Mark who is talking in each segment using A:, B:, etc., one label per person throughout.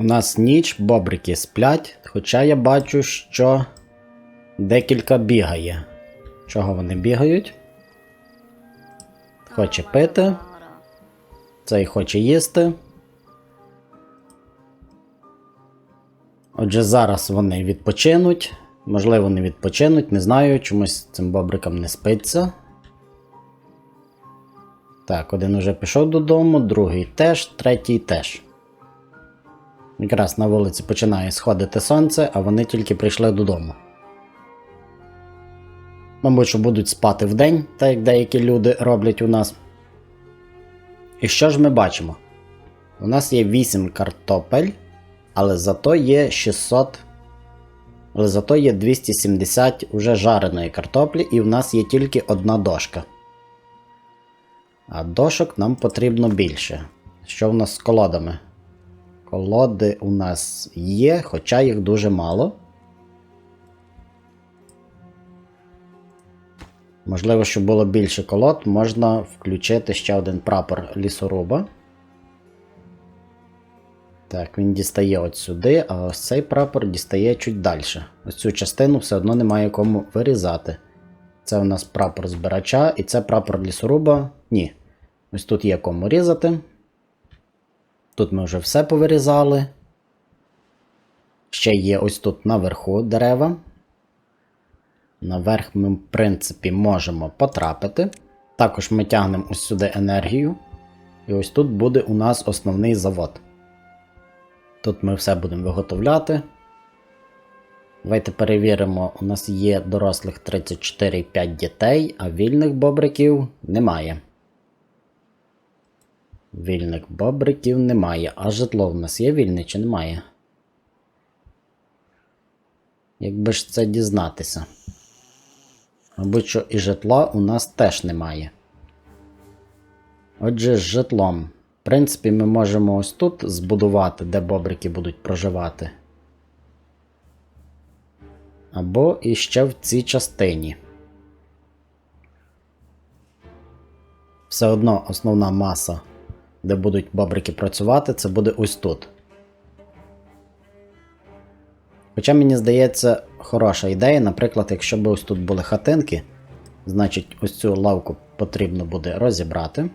A: У нас ніч, бобрики сплять, хоча я бачу, що декілька бігає. Чого вони бігають? Хоче пити, цей хоче їсти. Отже, зараз вони відпочинуть. Можливо, не відпочинуть, не знаю, чомусь цим бобрикам не спиться. Так, один уже пішов додому, другий теж, третій теж. Якраз на вулиці починає сходити сонце, а вони тільки прийшли додому. Мабуть, що будуть спати вдень, так як деякі люди роблять у нас. І що ж ми бачимо? У нас є 8 картопель, але зато є 600. Але зато є 270 уже жареної картоплі, і в нас є тільки одна дошка. А дошок нам потрібно більше. Що в нас з колодами? Колоди у нас є, хоча їх дуже мало. Можливо, щоб було більше колод, можна включити ще один прапор лісоруба. Так, він дістає от сюди, а ось цей прапор дістає чуть далі. Ось цю частину все одно немає кому вирізати. Це у нас прапор збирача, і це прапор лісоруба. Ні. Ось тут є кому різати. Тут ми вже все повирізали. Ще є ось тут наверху дерева. Наверх ми, в принципі, можемо потрапити. Також ми тягнемо ось сюди енергію. І ось тут буде у нас основний завод. Тут ми все будемо виготовляти. Давайте перевіримо, у нас є дорослих 34,5 дітей, а вільних бобриків немає. Вільних бобриків немає. А житло в нас є вільне чи немає? Якби ж це дізнатися. Мабуть, що і житла у нас теж немає. Отже, з житлом. В принципі, ми можемо ось тут збудувати, де бобрики будуть проживати. Або іще в цій частині. Все одно основна маса, де будуть бобрики працювати, це буде ось тут. Хоча мені здається, хороша ідея, наприклад, якщо б ось тут були хатинки, значить ось цю лавку потрібно буде розібрати.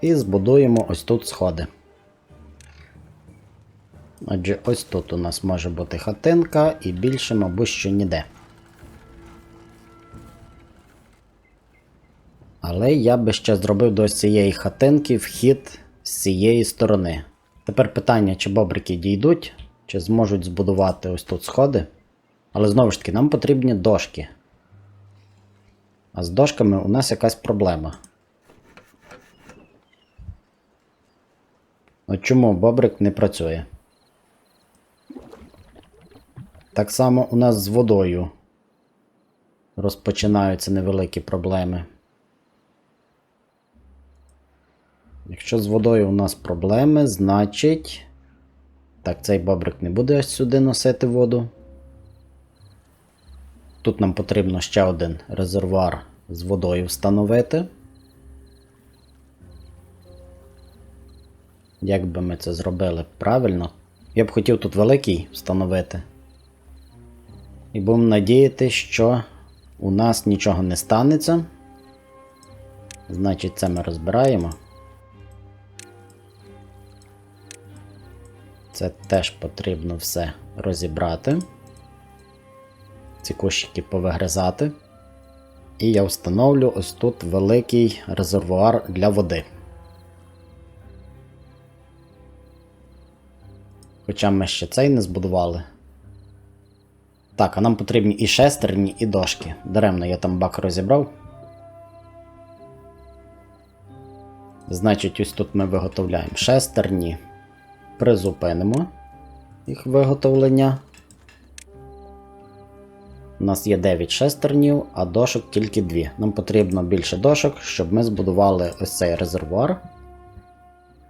A: І збудуємо ось тут сходи. Отже, ось тут у нас може бути хатинка і більше, мабуть, що ніде. Але я би ще зробив до цієї хатинки вхід з цієї сторони. Тепер питання, чи бобрики дійдуть, чи зможуть збудувати ось тут сходи. Але знову ж таки, нам потрібні дошки. А з дошками у нас якась проблема. От чому бобрик не працює? Так само у нас з водою розпочинаються невеликі проблеми. Якщо з водою у нас проблеми, значить. Так, цей бобрик не буде ось сюди носити воду. Тут нам потрібно ще один резервуар з водою встановити. Як би ми це зробили правильно? Я б хотів тут великий встановити. І будемо надіяти, що у нас нічого не станеться. Значить, це ми розбираємо. Це теж потрібно все розібрати. Ці кущики повигризати. І я встановлю ось тут великий резервуар для води. Хоча ми ще цей не збудували. Так, а нам потрібні і шестерні, і дошки. Даремно я там бак розібрав. Значить, ось тут ми виготовляємо шестерні. Призупинимо їх виготовлення. У нас є 9 шестернів, а дошок тільки 2. Нам потрібно більше дошок, щоб ми збудували ось цей резервуар.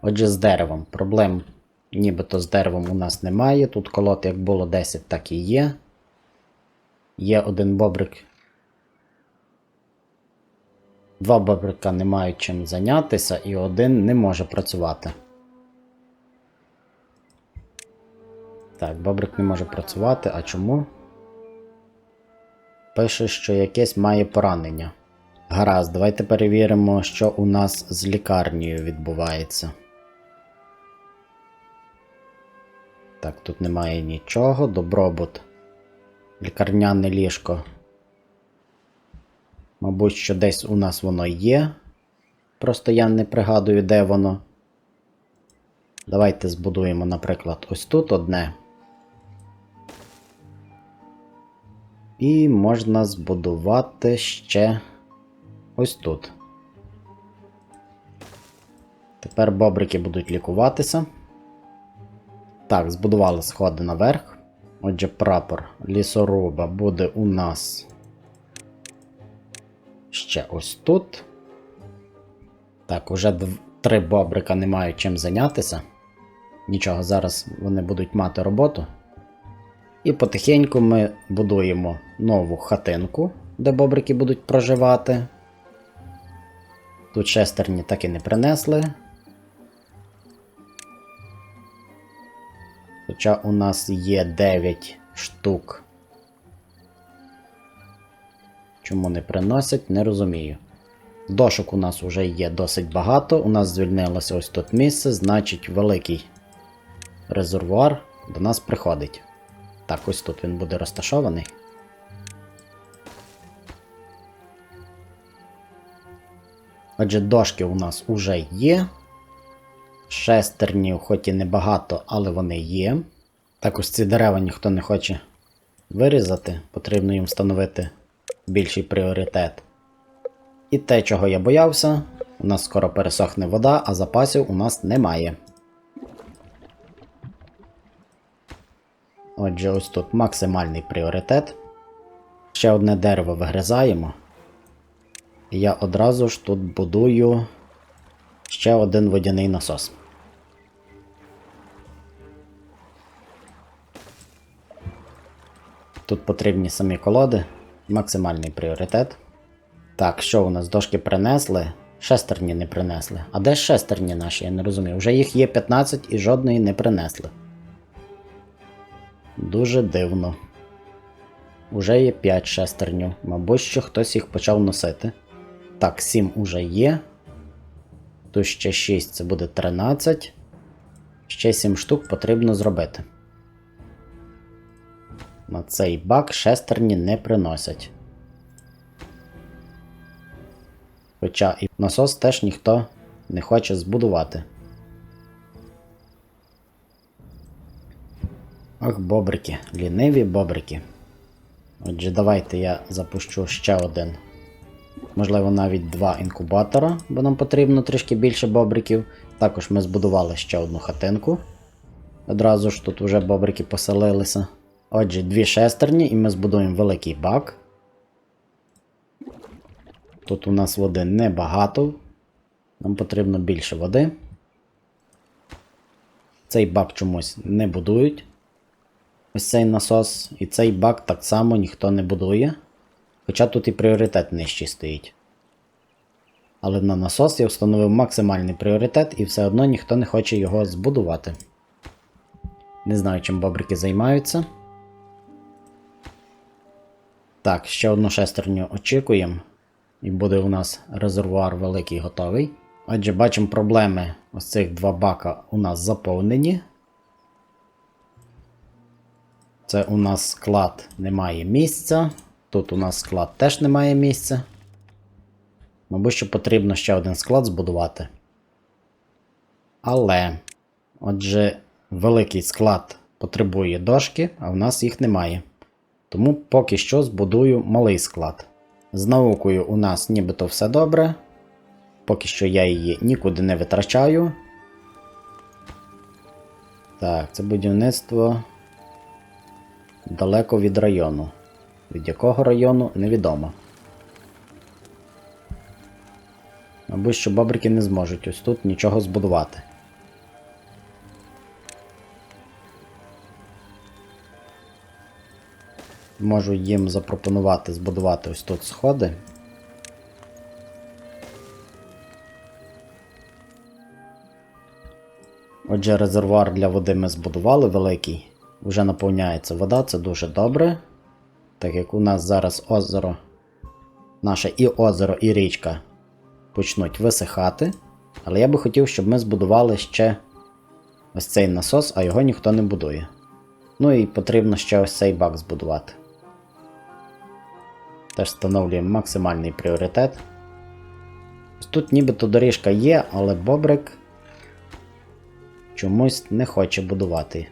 A: Отже, з деревом. Проблем нібито з деревом у нас немає. Тут колод як було 10, так і є. Є один бобрик. Два бобрика не мають чим зайнятися, і один не може працювати. Так, бобрик не може працювати, а чому? Пише, що якесь має поранення. Гаразд, давайте перевіримо, що у нас з лікарнею відбувається. Так, тут немає нічого. Добробут. Лікарняне ліжко. Мабуть, що десь у нас воно є. Просто я не пригадую, де воно. Давайте збудуємо, наприклад, ось тут одне. І можна збудувати ще ось тут. Тепер бобрики будуть лікуватися. Так, збудували сходи наверх. Отже, прапор лісоруба буде у нас ще ось тут. Так, уже три бобрика не мають чим зайнятися. Нічого, зараз вони будуть мати роботу. І потихеньку ми будуємо нову хатинку, де бобрики будуть проживати. Тут шестерні так і не принесли. Хоча у нас є 9 штук. Чому не приносять, не розумію. Дошок у нас вже є досить багато. У нас звільнилося ось тут місце, значить великий резервуар до нас приходить. Так, ось тут він буде розташований. Отже, дошки у нас уже є. Шестернів, хоч і небагато, але вони є. Так ось ці дерева ніхто не хоче вирізати, потрібно їм встановити більший пріоритет. І те, чого я боявся, у нас скоро пересохне вода, а запасів у нас немає. Отже, ось тут максимальний пріоритет. Ще одне дерево вигризаємо. І я одразу ж тут будую ще один водяний насос. Тут потрібні самі колоди, максимальний пріоритет. Так, що у нас дошки принесли? Шестерні не принесли. А де шестерні наші? Я не розумію. Вже їх є 15 і жодної не принесли. Дуже дивно. Уже є 5 шестерню. Мабуть, що хтось їх почав носити. Так, 7 уже є. Тут ще 6 це буде 13. Ще 7 штук потрібно зробити. На цей бак шестерні не приносять. Хоча і насос теж ніхто не хоче збудувати. Ох, бобрики, ліниві бобрики. Отже, давайте я запущу ще один. Можливо, навіть два інкубатора, бо нам потрібно трішки більше бобриків. Також ми збудували ще одну хатинку. Одразу ж тут вже бобрики поселилися. Отже, дві шестерні, і ми збудуємо великий бак. Тут у нас води небагато. Нам потрібно більше води. Цей бак чомусь не будують. Ось цей насос і цей бак так само ніхто не будує. Хоча тут і пріоритет нижчий стоїть. Але на насос я встановив максимальний пріоритет і все одно ніхто не хоче його збудувати. Не знаю, чим бобрики займаються. Так, ще одну шестерню очікуємо. І буде у нас резервуар великий готовий. Отже, бачимо проблеми. Ось цих два бака у нас заповнені. Це у нас склад немає місця. Тут у нас склад теж немає місця. Мабуть, що потрібно ще один склад збудувати. Але, отже, великий склад потребує дошки, а в нас їх немає. Тому поки що збудую малий склад. З наукою у нас нібито все добре. Поки що я її нікуди не витрачаю. Так, це будівництво далеко від району. Від якого району невідомо. Мабуть, що бабрики не зможуть ось тут нічого збудувати. Можу їм запропонувати збудувати ось тут сходи. Отже, резервуар для води ми збудували великий. Вже наповняється вода, це дуже добре. Так як у нас зараз озеро, наше і озеро, і річка почнуть висихати. Але я би хотів, щоб ми збудували ще ось цей насос, а його ніхто не будує. Ну і потрібно ще ось цей бак збудувати. Теж встановлюємо максимальний пріоритет. Тут нібито доріжка є, але Бобрик чомусь не хоче будувати.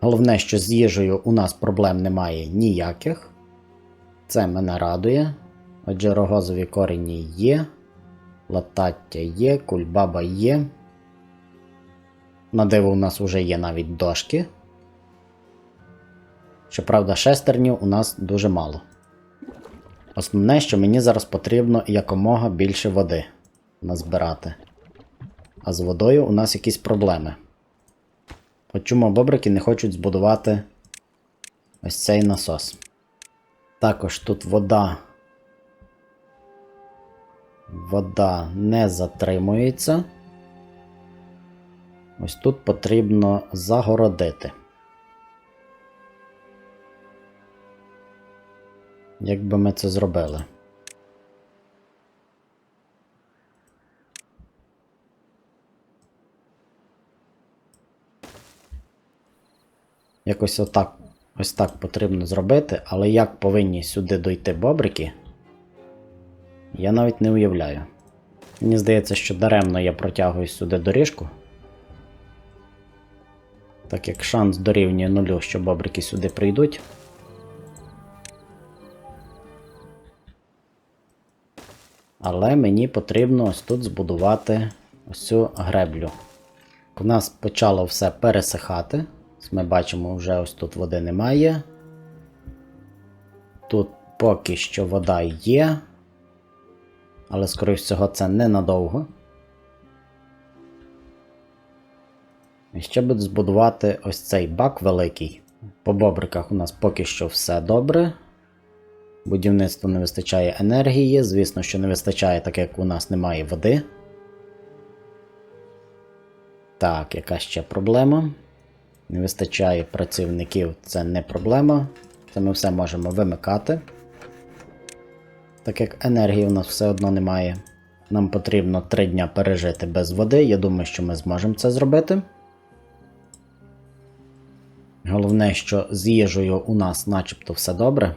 A: Головне, що з їжею у нас проблем немає ніяких. Це мене радує. Отже, рогозові корені є, латаття є, кульбаба є. На диво у нас вже є навіть дошки. Щоправда, шестернів у нас дуже мало. Основне, що мені зараз потрібно якомога більше води назбирати. А з водою у нас якісь проблеми. От чому бобрики не хочуть збудувати ось цей насос. Також тут вода. Вода не затримується. Ось тут потрібно загородити. Як би ми це зробили? Якось отак, ось так потрібно зробити, але як повинні сюди дойти бобрики, я навіть не уявляю. Мені здається, що даремно я протягую сюди доріжку. Так як шанс дорівнює нулю, що бобрики сюди прийдуть. Але мені потрібно ось тут збудувати ось цю греблю. У нас почало все пересихати. Ми бачимо, вже ось тут води немає. Тут поки що вода є. Але, скоріш всього, це ненадовго. І ще буду збудувати ось цей бак великий. По бобриках у нас поки що все добре. Будівництву не вистачає енергії, звісно, що не вистачає, так як у нас немає води. Так, яка ще проблема? Не вистачає працівників, це не проблема. Це ми все можемо вимикати. Так як енергії у нас все одно немає. Нам потрібно 3 дня пережити без води. Я думаю, що ми зможемо це зробити. Головне, що з їжею у нас начебто все добре.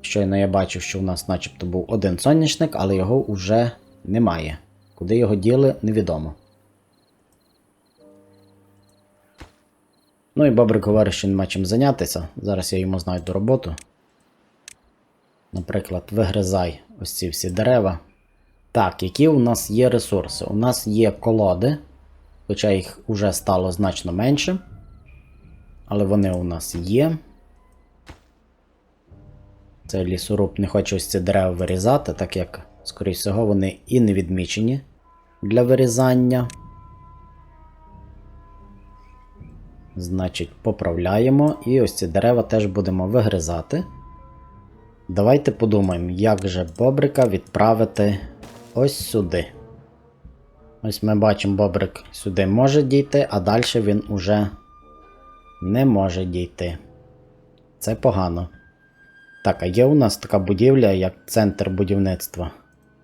A: Щойно я бачив, що у нас начебто був один сонячник, але його вже немає. Куди його діли, невідомо. Ну і Бобрик говорить, що нема чим зайнятися. Зараз я йому знайду роботу. Наприклад, вигризай ось ці всі дерева. Так, які у нас є ресурси? У нас є колоди, хоча їх вже стало значно менше. Але вони у нас є. Цей лісоруб не хоче ось ці дерева вирізати, так як, скоріш всього, вони і не відмічені для вирізання. Значить, поправляємо. І ось ці дерева теж будемо вигризати. Давайте подумаємо, як же бобрика відправити ось сюди. Ось ми бачимо, бобрик сюди може дійти, а далі він уже не може дійти. Це погано. Так, а є у нас така будівля, як центр будівництва.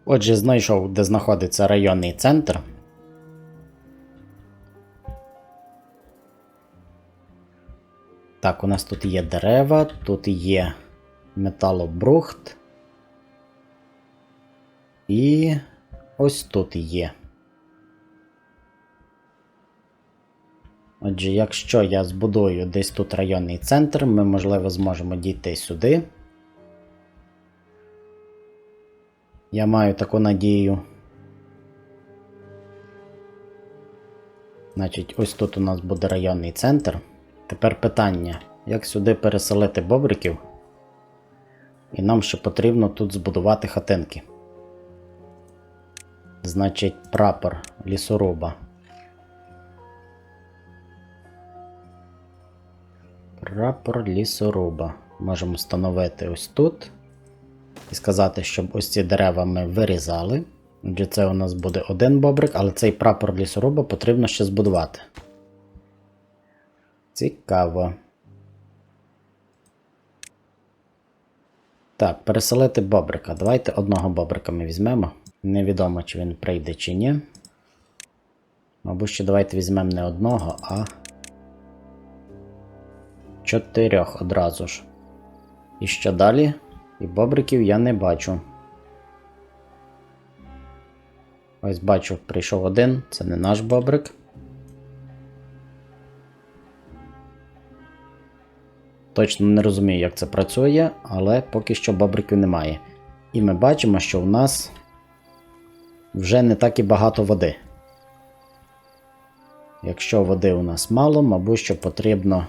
A: Отже, знайшов, де знаходиться районний центр. Так, у нас тут є дерева, тут є металобрухт. І ось тут є. Отже, якщо я збудую десь тут районний центр, ми, можливо, зможемо дійти сюди. Я маю таку надію. Значить, ось тут у нас буде районний центр. Тепер питання, як сюди переселити бобриків? І нам ще потрібно тут збудувати хатинки. Значить, прапор лісоруба. Прапор лісоруба. Можемо встановити ось тут. І сказати, щоб ось ці дерева ми вирізали. Це у нас буде один бобрик, але цей прапор лісоруба потрібно ще збудувати. Цікаво. Так, переселити бобрика. Давайте одного бобрика ми візьмемо. Невідомо, чи він прийде, чи ні. Мабуть, що давайте візьмемо не одного, а чотирьох одразу ж. І що далі? І бобриків я не бачу. Ось бачу, прийшов один, це не наш бобрик. Точно не розумію, як це працює, але поки що бобриків немає. І ми бачимо, що в нас вже не так і багато води. Якщо води у нас мало, мабуть, що потрібно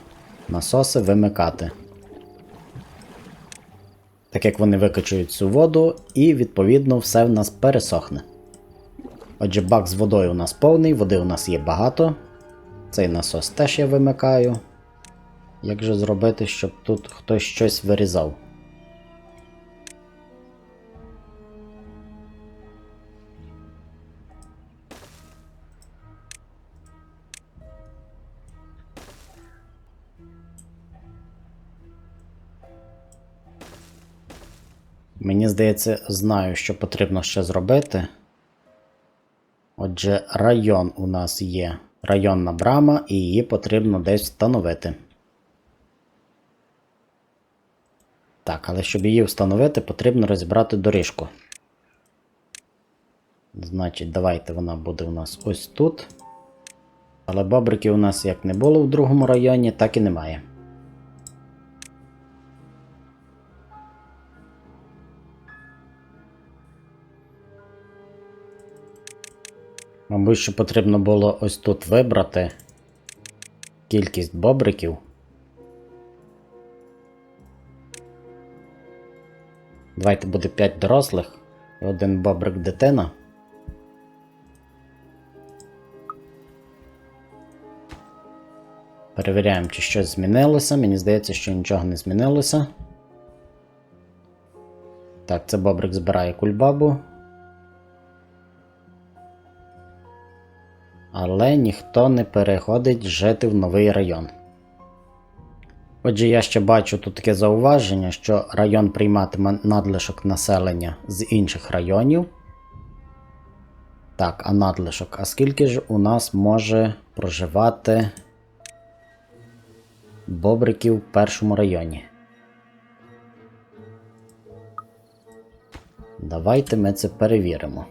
A: насоси вимикати. Так як вони викачують цю воду, і відповідно все в нас пересохне. Отже, бак з водою у нас повний, води у нас є багато. Цей насос теж я вимикаю. Як же зробити, щоб тут хтось щось вирізав? Мені здається, знаю, що потрібно ще зробити. Отже, район у нас є районна брама, і її потрібно десь встановити. Так, але щоб її встановити, потрібно розібрати доріжку. Значить, давайте вона буде у нас ось тут. Але бобриків у нас як не було в другому районі, так і немає. Мабуть, що потрібно було ось тут вибрати кількість бобриків. Давайте буде 5 дорослих і один бобрик дитина. Перевіряємо, чи щось змінилося. Мені здається, що нічого не змінилося. Так, це бобрик збирає кульбабу. Але ніхто не переходить жити в новий район. Отже, я ще бачу тут таке зауваження, що район прийматиме надлишок населення з інших районів. Так, а надлишок. А скільки ж у нас може проживати бобриків в першому районі? Давайте ми це перевіримо.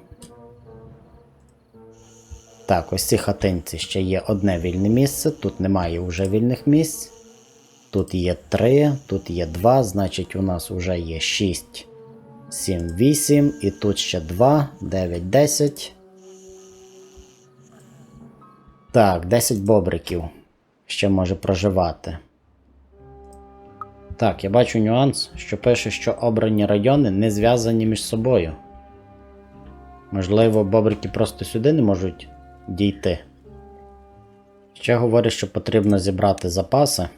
A: Так, ось ці хатинці ще є одне вільне місце, тут немає вже вільних місць. Тут є 3, тут є 2, значить у нас вже є 6, 7, 8, і тут ще 2, 9, 10. Так, 10 бобриків ще може проживати. Так, я бачу нюанс, що пише, що обрані райони не зв'язані між собою. Можливо, бобрики просто сюди не можуть дійти. Ще говорять, що потрібно зібрати запаси.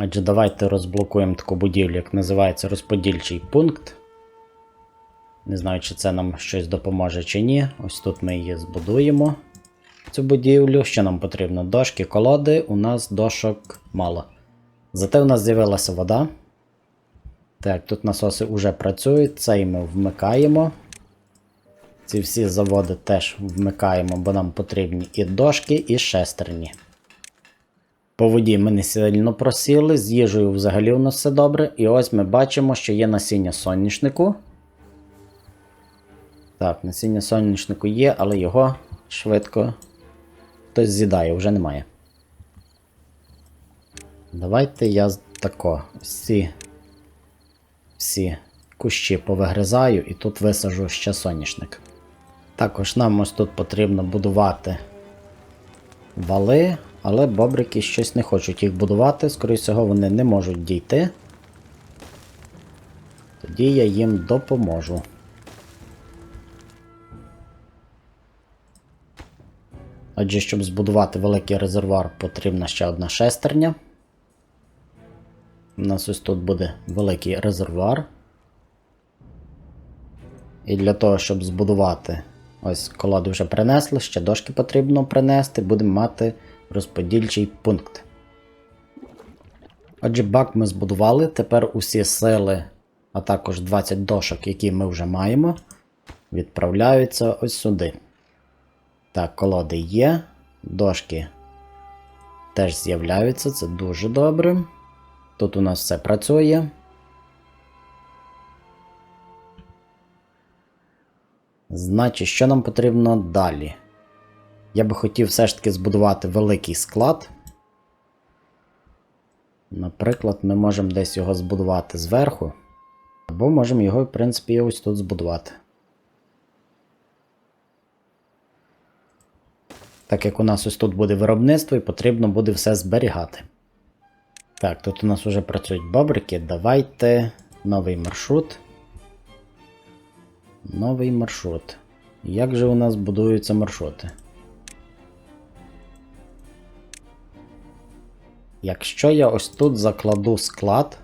A: Отже, давайте розблокуємо таку будівлю, як називається розподільчий пункт. Не знаю, чи це нам щось допоможе чи ні. Ось тут ми її збудуємо. Цю будівлю. Що нам потрібно? Дошки, колоди, у нас дошок мало. Зате у нас з'явилася вода. Так, тут насоси вже працюють, цей ми вмикаємо. Ці всі заводи теж вмикаємо, бо нам потрібні і дошки, і шестерні. По воді ми не сильно просіли, з їжею взагалі у нас все добре. І ось ми бачимо, що є насіння соняшнику. Так, насіння соняшнику є, але його швидко хтось з'їдає, вже немає. Давайте я тако всі, всі кущі повигризаю і тут висажу ще соняшник. Також нам ось тут потрібно будувати вали, але бобрики щось не хочуть їх будувати, скоріше всього, вони не можуть дійти. Тоді я їм допоможу. Отже, щоб збудувати великий резервуар, потрібна ще одна шестерня. У нас ось тут буде великий резервуар. І для того, щоб збудувати Ось колоди вже принесли, ще дошки потрібно принести, будемо мати розподільчий пункт. Отже, бак ми збудували. Тепер усі сили, а також 20 дошок, які ми вже маємо, відправляються ось сюди. Так, колоди є, дошки теж з'являються, це дуже добре. Тут у нас все працює. Значить, що нам потрібно далі? Я би хотів все ж таки збудувати великий склад. Наприклад, ми можемо десь його збудувати зверху. Або можемо його, в принципі, ось тут збудувати. Так як у нас ось тут буде виробництво і потрібно буде все зберігати. Так, тут у нас вже працюють бобрики. Давайте новий маршрут. Новий маршрут. Як же у нас будуються маршрути? Якщо я ось тут закладу склад.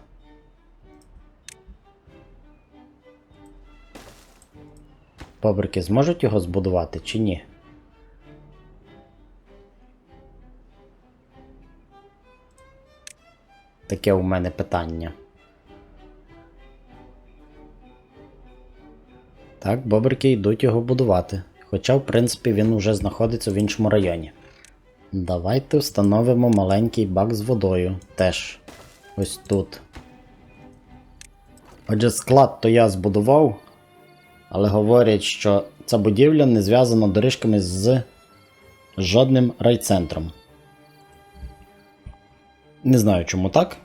A: Бобрики зможуть його збудувати чи ні? Таке у мене питання. Так, бобрики йдуть його будувати. Хоча, в принципі, він уже знаходиться в іншому районі. Давайте встановимо маленький бак з водою. Теж ось тут. Отже, склад то я збудував, але говорять, що ця будівля не зв'язана доріжками з жодним райцентром. Не знаю, чому так.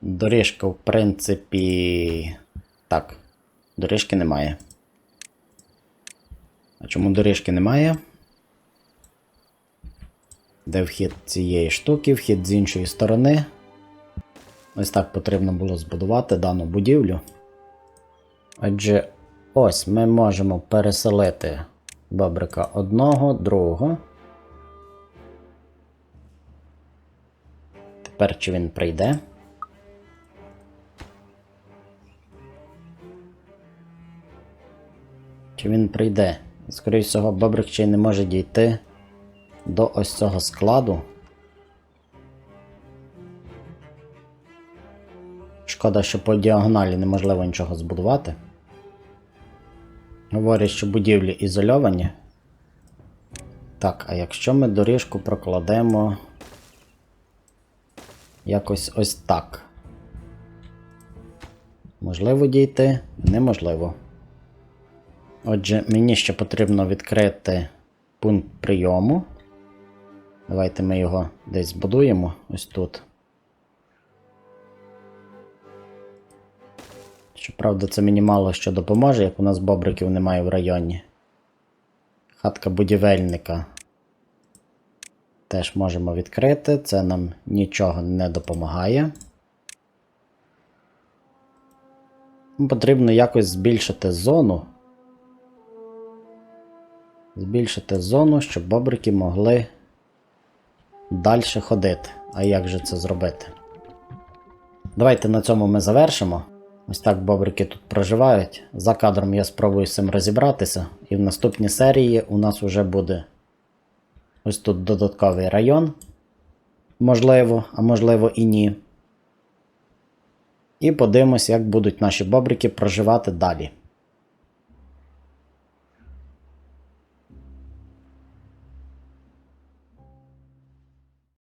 A: Доріжка, в принципі. Так, доріжки немає. А чому доріжки немає? Де вхід цієї штуки, вхід з іншої сторони. Ось так потрібно було збудувати дану будівлю. Адже ось ми можемо переселити бабрика одного, другого. Тепер чи він прийде? Чи він прийде? Скоріше всього, бобрик ще й не може дійти до ось цього складу. Шкода, що по діагоналі неможливо нічого збудувати. Говорять, що будівлі ізольовані. Так, а якщо ми доріжку прокладемо якось ось так. Можливо дійти? Неможливо. Отже, мені ще потрібно відкрити пункт прийому. Давайте ми його десь збудуємо ось тут. Щоправда, це мені мало що допоможе, як у нас бобриків немає в районі. Хатка будівельника. Теж можемо відкрити, це нам нічого не допомагає. Потрібно якось збільшити зону збільшити зону, щоб бобрики могли далі ходити. А як же це зробити? Давайте на цьому ми завершимо. Ось так бобрики тут проживають. За кадром я спробую з цим розібратися. І в наступній серії у нас вже буде ось тут додатковий район. Можливо, а можливо і ні. І подивимось, як будуть наші бобрики проживати далі.